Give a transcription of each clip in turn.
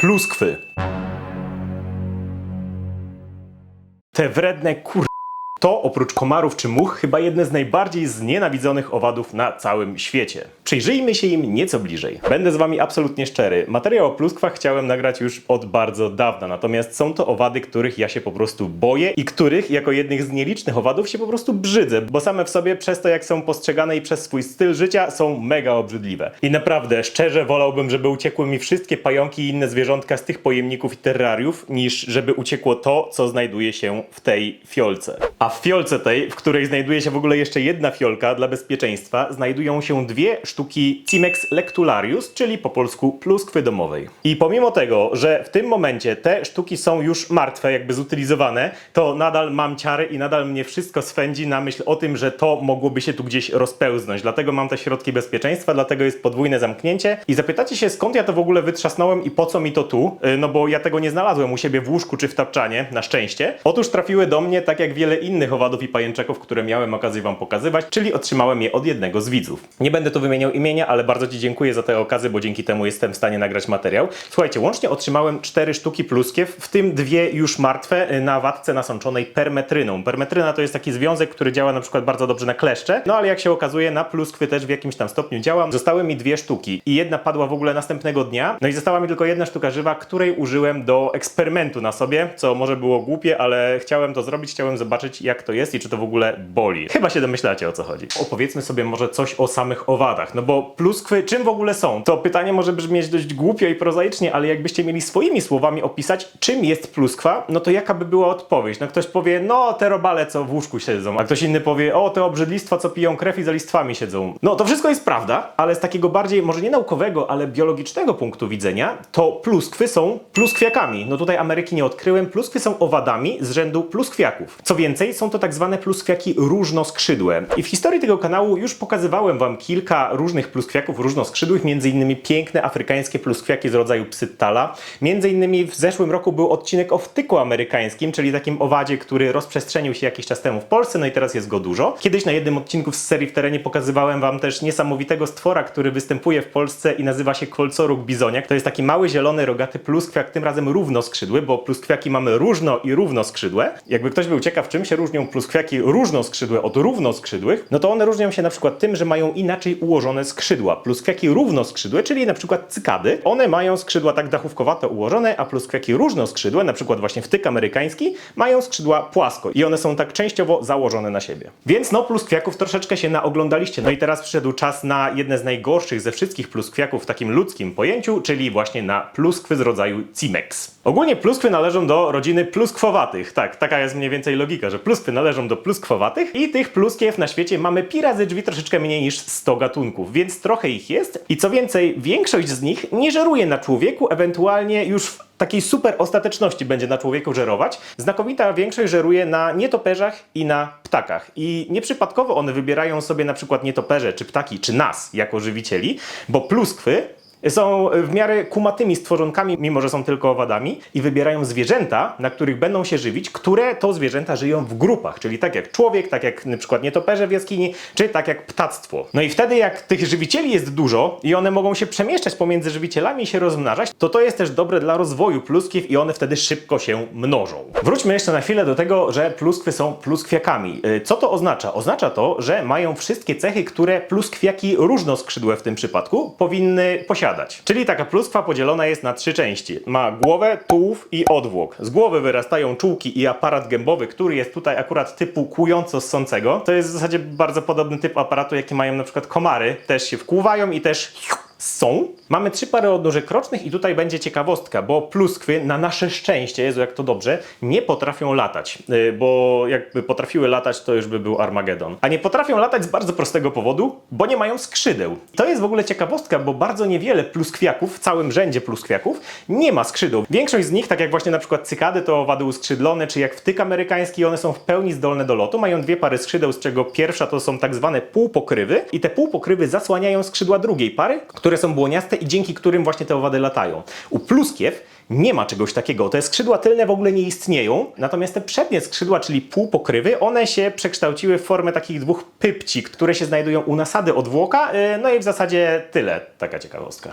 Pluskwy. Te wredne kur... To oprócz komarów czy much chyba jedne z najbardziej znienawidzonych owadów na całym świecie. Przyjrzyjmy się im nieco bliżej. Będę z wami absolutnie szczery. Materiał o pluskwach chciałem nagrać już od bardzo dawna, natomiast są to owady, których ja się po prostu boję i których jako jednych z nielicznych owadów się po prostu brzydzę, bo same w sobie przez to jak są postrzegane i przez swój styl życia są mega obrzydliwe. I naprawdę, szczerze wolałbym, żeby uciekły mi wszystkie pająki i inne zwierzątka z tych pojemników i terrariów, niż żeby uciekło to, co znajduje się w tej fiolce. A w fiolce tej, w której znajduje się w ogóle jeszcze jedna fiolka dla bezpieczeństwa, znajdują się dwie sztuki Cimex lectularius, czyli po polsku pluskwy domowej. I pomimo tego, że w tym momencie te sztuki są już martwe, jakby zutylizowane, to nadal mam ciary i nadal mnie wszystko swędzi na myśl o tym, że to mogłoby się tu gdzieś rozpełznąć. Dlatego mam te środki bezpieczeństwa, dlatego jest podwójne zamknięcie. I zapytacie się, skąd ja to w ogóle wytrzasnąłem i po co mi to tu? Yy, No bo ja tego nie znalazłem u siebie w łóżku czy w tapczanie, na szczęście. Otóż trafiły do mnie, tak jak wiele innych owadów i pajęczeków, które miałem okazję wam pokazywać, czyli otrzymałem je od jednego z widzów. Nie będę tu wymieniał imienia, ale bardzo ci dziękuję za tę okazję, bo dzięki temu jestem w stanie nagrać materiał. Słuchajcie, łącznie otrzymałem cztery sztuki pluskiew, w tym dwie już martwe y, na watce nasączonej permetryną. Permetryna to jest taki związek, który działa na przykład bardzo dobrze na kleszcze, no ale jak się okazuje na pluskwy też w jakimś tam stopniu działa. Zostały mi dwie sztuki i jedna padła w ogóle następnego dnia, no i została mi tylko jedna sztuka żywa, której użyłem do eksperymentu na sobie, co może było głupie, ale chciałem to zrobić, chciałem zobaczyć jak to jest i czy to w ogóle boli. Chyba się domyślacie o co chodzi. Opowiedzmy sobie może coś o samych owadach, no bo pluskwy czym w ogóle są? To pytanie może brzmieć dość głupio i prozaicznie, ale jakbyście mieli swoimi słowami opisać, czym jest pluskwa, no to jaka by była odpowiedź? No ktoś powie, no te robale, co w łóżku siedzą, a ktoś inny powie, o te obrzydlistwa, co piją krew i za listwami siedzą. No to wszystko jest prawda, ale z takiego bardziej, może nie naukowego, ale biologicznego punktu widzenia, to pluskwy są pluskwiakami. No tutaj Ameryki nie odkryłem, pluskwy są owadami z rzędu pluskwiaków. Co więcej, są to tak zwane pluskwiaki różnoskrzydłe. I w historii tego kanału już pokazywałem wam kilka różnych pluskwiaków różnoskrzydłych, innymi piękne afrykańskie pluskwiaki z rodzaju psyttala. Między innymi w zeszłym roku był odcinek o wtyku amerykańskim, czyli takim owadzie, który rozprzestrzenił się jakiś czas temu w Polsce, no i teraz jest go dużo. Kiedyś na jednym odcinku z serii w terenie pokazywałem wam też niesamowitego stwora, który występuje w Polsce i nazywa się kolcoruk bizoniak. To jest taki mały, zielony, rogaty pluskwiak, tym razem równoskrzydły, bo pluskwiaki mamy różno i równoskrzydłe. Jakby ktoś był ciekaw, czym się różnią pluskwiaki różnoskrzydłe od równoskrzydłych, no to one różnią się na przykład tym, że mają inaczej ułożone skrzydła. Pluskwiaki równoskrzydłe, czyli na przykład cykady, one mają skrzydła tak dachówkowato ułożone, a pluskwiaki różnoskrzydłe, na przykład właśnie wtyk amerykański, mają skrzydła płasko i one są tak częściowo założone na siebie. Więc no pluskwiaków troszeczkę się naoglądaliście. No i teraz przyszedł czas na jedne z najgorszych ze wszystkich pluskwiaków w takim ludzkim pojęciu, czyli właśnie na pluskwy z rodzaju Cimex. Ogólnie pluskwy należą do rodziny pluskwowatych. Tak, taka jest mniej więcej logika, że pluskwy należą do pluskwowatych i tych pluskiew na świecie mamy pi razy drzwi troszeczkę mniej niż 100 gatunków, więc trochę ich jest. I co więcej, większość z nich nie żeruje na człowieku, ewentualnie już w takiej super ostateczności będzie na człowieku żerować. Znakomita większość żeruje na nietoperzach i na ptakach. I nieprzypadkowo one wybierają sobie na przykład nietoperze, czy ptaki, czy nas jako żywicieli, bo pluskwy są w miarę kumatymi stworzonkami, mimo że są tylko owadami, i wybierają zwierzęta, na których będą się żywić, które to zwierzęta żyją w grupach, czyli tak jak człowiek, tak jak przykład nietoperze w jaskini, czy tak jak ptactwo. No i wtedy, jak tych żywicieli jest dużo i one mogą się przemieszczać pomiędzy żywicielami i się rozmnażać, to to jest też dobre dla rozwoju pluskiew i one wtedy szybko się mnożą. Wróćmy jeszcze na chwilę do tego, że pluskwy są pluskwiakami. Yy, Co to oznacza? Oznacza to, że mają wszystkie cechy, które pluskwiaki różnoskrzydłe w tym przypadku powinny posiadać. Czyli taka pluskwa podzielona jest na trzy części. Ma głowę, tułów i odwłok. Z głowy wyrastają czułki i aparat gębowy, który jest tutaj akurat typu kłująco-ssącego. To jest w zasadzie bardzo podobny typ aparatu, jaki mają na przykład komary. Też się wkłuwają i też są. Mamy trzy pary odnóżek krocznych i tutaj będzie ciekawostka, bo pluskwy na nasze szczęście, Jezu jak to dobrze, nie potrafią latać, Yy, bo jakby potrafiły latać, to już by był Armagedon. A nie potrafią latać z bardzo prostego powodu, bo nie mają skrzydeł. To jest w ogóle ciekawostka, bo bardzo niewiele pluskwiaków, w całym rzędzie pluskwiaków, nie ma skrzydeł. Większość z nich, tak jak właśnie na przykład cykady, to owady uskrzydlone, czy jak wtyk amerykański, one są w pełni zdolne do lotu, mają dwie pary skrzydeł, z czego pierwsza to są tak zwane półpokrywy i te półpokrywy zasłaniają skrzydła drugiej pary, które są błoniaste i dzięki którym właśnie te owady latają. U pluskiew nie ma czegoś takiego. Te skrzydła tylne w ogóle nie istnieją, natomiast te przednie skrzydła, czyli półpokrywy, one się przekształciły w formę takich dwóch pypci, które się znajdują u nasady odwłoka, yy, no i w zasadzie tyle. Taka ciekawostka.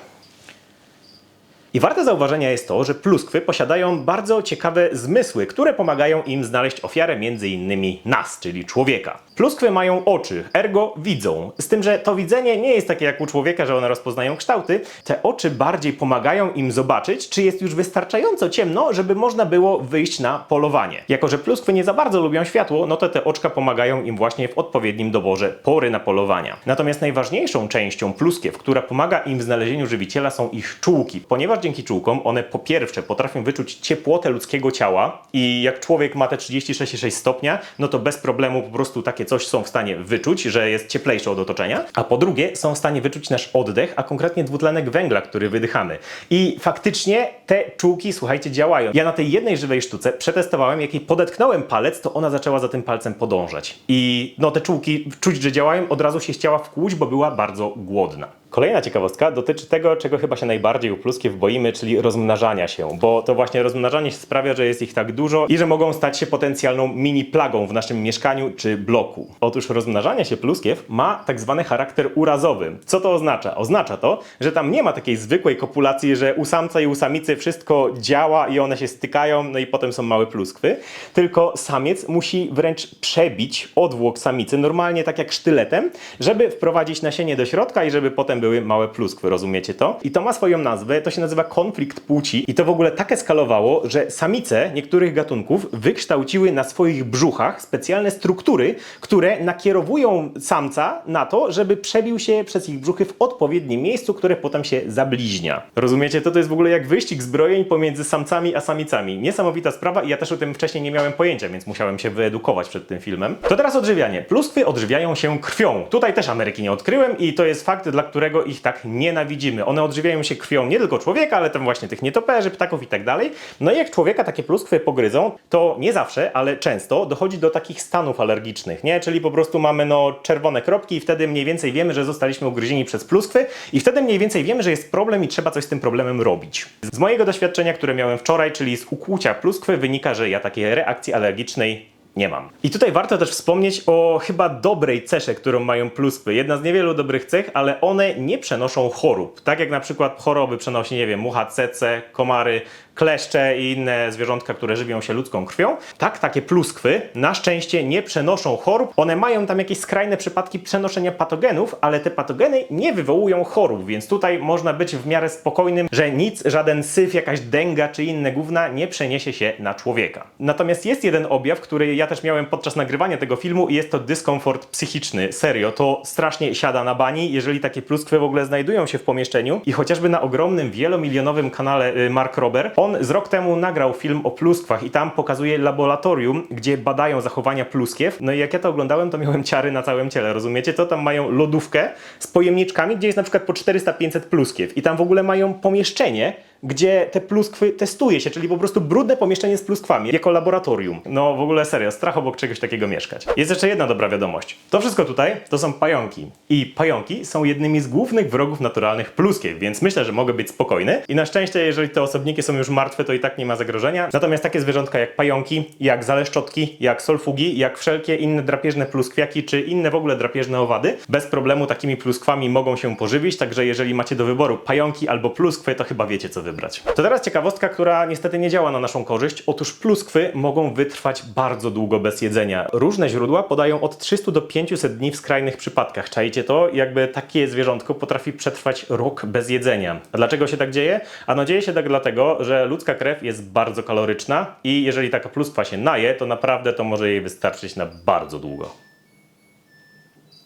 I warte zauważenia jest to, że pluskwy posiadają bardzo ciekawe zmysły, które pomagają im znaleźć ofiarę między innymi nas, czyli człowieka. Pluskwy mają oczy, ergo widzą. Z tym, że to widzenie nie jest takie jak u człowieka, że one rozpoznają kształty. Te oczy bardziej pomagają im zobaczyć, czy jest już wystarczająco ciemno, żeby można było wyjść na polowanie. Jako, że pluskwy nie za bardzo lubią światło, no to te oczka pomagają im właśnie w odpowiednim doborze pory na polowania. Natomiast najważniejszą częścią pluskiew, która pomaga im w znalezieniu żywiciela są ich czułki, ponieważ dzięki czułkom one po pierwsze potrafią wyczuć ciepłotę ludzkiego ciała i jak człowiek ma te 36,6 stopnia, no to bez problemu po prostu takie coś są w stanie wyczuć, że jest cieplejsze od otoczenia, a po drugie są w stanie wyczuć nasz oddech, a konkretnie dwutlenek węgla, który wydychamy. I faktycznie te czułki, słuchajcie, działają. Ja na tej jednej żywej sztuce przetestowałem, jak jej podetknąłem palec, to ona zaczęła za tym palcem podążać. I no te czułki czuć, że działają, od razu się chciała wkłuć, bo była bardzo głodna. Kolejna ciekawostka dotyczy tego, czego chyba się najbardziej u pluskiew boimy, czyli rozmnażania się, bo to właśnie rozmnażanie się sprawia, że jest ich tak dużo i że mogą stać się potencjalną mini plagą w naszym mieszkaniu czy bloku. Otóż rozmnażanie się pluskiew ma tak zwany charakter urazowy. Co to oznacza? Oznacza to, że tam nie ma takiej zwykłej kopulacji, że u samca i u samicy wszystko działa i one się stykają, no i potem są małe pluskwy, tylko samiec musi wręcz przebić odwłok samicy, normalnie tak jak sztyletem, żeby wprowadzić nasienie do środka i żeby potem były małe pluskwy, rozumiecie to? I to ma swoją nazwę, to się nazywa konflikt płci i to w ogóle tak eskalowało, że samice niektórych gatunków wykształciły na swoich brzuchach specjalne struktury, które nakierowują samca na to, żeby przebił się przez ich brzuchy w odpowiednim miejscu, które potem się zabliźnia. Rozumiecie? To to jest w ogóle jak wyścig zbrojeń pomiędzy samcami a samicami. Niesamowita sprawa i ja też o tym wcześniej nie miałem pojęcia, więc musiałem się wyedukować przed tym filmem. To teraz odżywianie. Pluskwy odżywiają się krwią. Tutaj też Ameryki nie odkryłem i to jest fakt, dla którego ich tak nienawidzimy. One odżywiają się krwią nie tylko człowieka, ale tam właśnie tych nietoperzy, ptaków i tak dalej. No i jak człowieka takie pluskwy pogryzą, to nie zawsze, ale często dochodzi do takich stanów alergicznych, nie? Czyli po prostu mamy no czerwone kropki i wtedy mniej więcej wiemy, że zostaliśmy ugryzieni przez pluskwy i wtedy mniej więcej wiemy, że jest problem i trzeba coś z tym problemem robić. Z mojego doświadczenia, które miałem wczoraj, czyli z ukłucia pluskwy, wynika, że ja takiej reakcji alergicznej nie mam. I tutaj warto też wspomnieć o chyba dobrej cesze, którą mają pluskwy. Jedna z niewielu dobrych cech, ale one nie przenoszą chorób. Tak jak na przykład choroby przenosi, nie wiem, mucha cece, komary, kleszcze i inne zwierzątka, które żywią się ludzką krwią. Tak, takie pluskwy na szczęście nie przenoszą chorób. One mają tam jakieś skrajne przypadki przenoszenia patogenów, ale te patogeny nie wywołują chorób, więc tutaj można być w miarę spokojnym, że nic, żaden syf, jakaś dęga czy inne gówna nie przeniesie się na człowieka. Natomiast jest jeden objaw, który ja też miałem podczas nagrywania tego filmu i jest to dyskomfort psychiczny. Serio, to strasznie siada na bani, jeżeli takie pluskwy w ogóle znajdują się w pomieszczeniu i chociażby na ogromnym, wielomilionowym kanale y, Mark Rober, on z rok temu nagrał film o pluskwach i tam pokazuje laboratorium, gdzie badają zachowania pluskiew. No i jak ja to oglądałem, to miałem ciary na całym ciele, rozumiecie? To tam mają lodówkę z pojemniczkami, gdzie jest na przykład po 400-500 pluskiew i tam w ogóle mają pomieszczenie, gdzie te pluskwy testuje się, czyli po prostu brudne pomieszczenie z pluskwami, jako laboratorium. No w ogóle serio, strach obok czegoś takiego mieszkać. Jest jeszcze jedna dobra wiadomość. To wszystko tutaj to są pająki. I pająki są jednymi z głównych wrogów naturalnych pluskiew, więc myślę, że mogę być spokojny. I na szczęście, jeżeli te osobniki są już martwe, to i tak nie ma zagrożenia. Natomiast takie zwierzątka jak pająki, jak zaleszczotki, jak solfugi, jak wszelkie inne drapieżne pluskwiaki, czy inne w ogóle drapieżne owady, bez problemu takimi pluskwami mogą się pożywić, także jeżeli macie do wyboru pająki albo pluskwy, to chyba wiecie co wybrać. To teraz ciekawostka, która niestety nie działa na naszą korzyść. Otóż pluskwy mogą wytrwać bardzo długo bez jedzenia. Różne źródła podają od 300 do 500 dni w skrajnych przypadkach. Czajcie to? Jakby takie zwierzątko potrafi przetrwać rok bez jedzenia. A dlaczego się tak dzieje? A no dzieje się tak dlatego, że ludzka krew jest bardzo kaloryczna i jeżeli taka pluskwa się naje, to naprawdę to może jej wystarczyć na bardzo długo.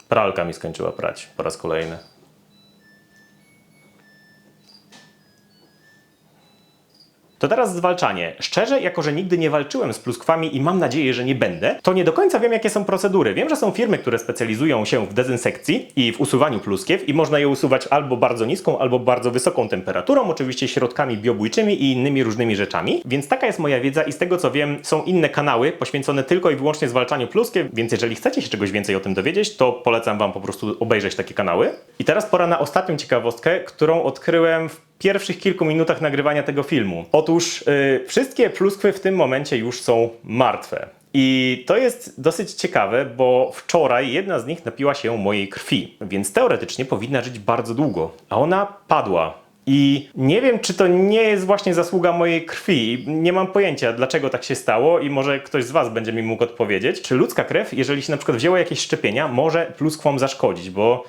Pralka mi skończyła prać po raz kolejny. To teraz zwalczanie. Szczerze, jako że nigdy nie walczyłem z pluskwami i mam nadzieję, że nie będę, to nie do końca wiem, jakie są procedury. Wiem, że są firmy, które specjalizują się w dezynsekcji i w usuwaniu pluskiew i można je usuwać albo bardzo niską, albo bardzo wysoką temperaturą, oczywiście środkami biobójczymi i innymi różnymi rzeczami. Więc taka jest moja wiedza i z tego co wiem, są inne kanały poświęcone tylko i wyłącznie zwalczaniu pluskiew, więc jeżeli chcecie się czegoś więcej o tym dowiedzieć, to polecam Wam po prostu obejrzeć takie kanały. I teraz pora na ostatnią ciekawostkę, którą odkryłem w pierwszych kilku minutach nagrywania tego filmu. Otóż yy, wszystkie pluskwy w tym momencie już są martwe. I to jest dosyć ciekawe, bo wczoraj jedna z nich napiła się mojej krwi, więc teoretycznie powinna żyć bardzo długo, a ona padła. I nie wiem, czy to nie jest właśnie zasługa mojej krwi. Nie mam pojęcia, dlaczego tak się stało i może ktoś z Was będzie mi mógł odpowiedzieć. Czy ludzka krew, jeżeli się na przykład wzięło jakieś szczepienia, może pluskwom zaszkodzić, bo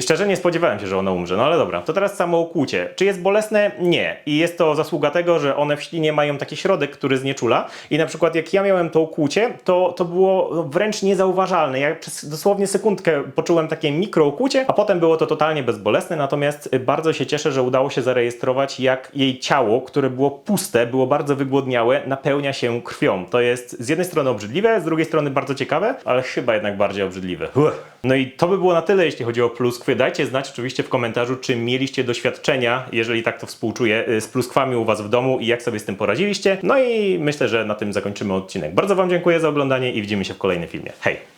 szczerze nie spodziewałem się, że ona umrze, no ale dobra. To teraz samo ukłucie. Czy jest bolesne? Nie. I jest to zasługa tego, że one w ślinie mają taki środek, który znieczula i na przykład jak ja miałem to ukłucie, to, to było wręcz niezauważalne. Ja przez dosłownie sekundkę poczułem takie mikroukłucie, a potem było to totalnie bezbolesne, natomiast bardzo się cieszę, że udało się zarejestrować, jak jej ciało, które było puste, było bardzo wygłodniałe, napełnia się krwią. To jest z jednej strony obrzydliwe, z drugiej strony bardzo ciekawe, ale chyba jednak bardziej obrzydliwe. No i to by było na tyle, jeśli chodzi o pluskwy. Dajcie znać oczywiście w komentarzu, czy mieliście doświadczenia, jeżeli tak to współczuję, y, z pluskwami u Was w domu i jak sobie z tym poradziliście. No i myślę, że na tym zakończymy odcinek. Bardzo Wam dziękuję za oglądanie i widzimy się w kolejnym filmie. Hej!